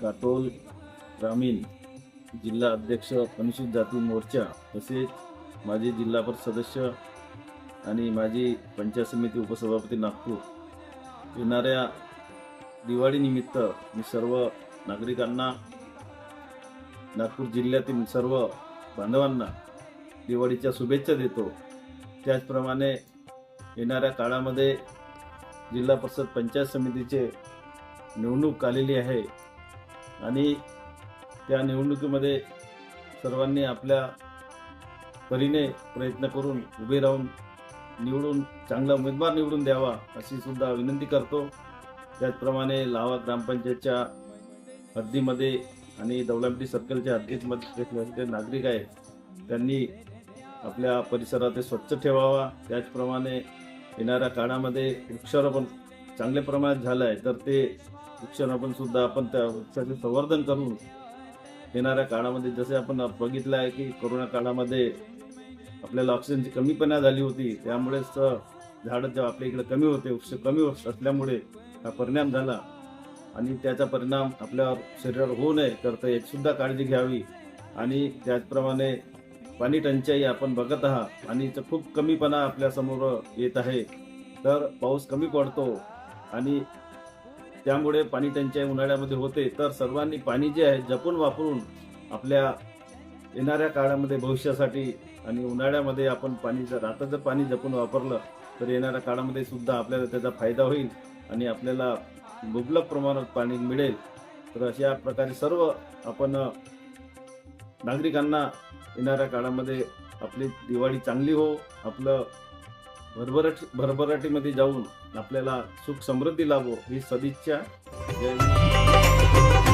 काटोल ग्रामीण जिल्हा अध्यक्ष अनुसूचित जाती मोर्चा तसेच माजी जिल्हा परिषद सदस्य आणि माजी पंचायत समिती उपसभापती नागपूर येणाऱ्या दिवाळीनिमित्त मी सर्व नागरिकांना नागपूर जिल्ह्यातील सर्व बांधवांना दिवाळीच्या शुभेच्छा देतो. त्याचप्रमाणे येणाऱ्या काळामध्ये जिल्हा परिषद पंचायत समितीचे निवडणूक आलेली आहे. आणि त्या निवडणुकीमध्ये सर्वांनी आपल्या परीने प्रयत्न करून उभे राहून निवडून चांगला उमेदवार निवडून द्यावा अशी सुद्धा विनंती करतो. त्याचप्रमाणे लावा ग्रामपंचायतच्या हद्दीमध्ये आणि दौलामटी सर्कलच्या हद्दीमध्ये जे नागरिक आहेत त्यांनी आपल्या परिसरात ते स्वच्छ ठेवावा. त्याचप्रमाणे येणाऱ्या काळामध्ये वृक्षारोपण चांगल्या प्रमाणात झालं आहे तर ते वृक्षारोपण सुद्धा आपण त्या वृक्षाचे संवर्धन करून येणाऱ्या काळामध्ये जसे आपण बघितलं आहे की कोरोना काळामध्ये आपल्याला ऑक्सिजनची कमीपणा झाली होती त्यामुळेच झाडं जेव्हा आपल्या इकडे कमी होते वृक्ष कमी असल्यामुळे हा परिणाम झाला. आणि त्याचा परिणाम आपल्या शरीरावर होऊ नये तर याचीसुद्धा काळजी घ्यावी. आणि त्याचप्रमाणे पाणी टंचाई आपण बघत आहात आणि खूप कमीपणा आपल्यासमोर येत आहे. तर पाऊस कमी पडतो आणि त्यामुळे पाणी टंचाई उन्हाळ्यामध्ये होते तर सर्वांनी पाणी जे आहे जपून वापरून आपल्या येणाऱ्या काळामध्ये भविष्यासाठी आणि उन्हाळ्यामध्ये आपण पाणी जर आता जर पाणी जपून वापरलं तर येणाऱ्या काळामध्ये सुद्धा आपल्याला त्याचा फायदा होईल आणि आपल्याला मुबलक प्रमाणात पाणी मिळेल. तर अशा प्रकारे सर्व आपण नागरिकांना येणाऱ्या काळामध्ये आपली दिवाळी चांगली हो आपलं भरभराट भरभराटीमध्ये जाऊन आपल्याला सुख समृद्धी लाभो ही सदिच्छा. जय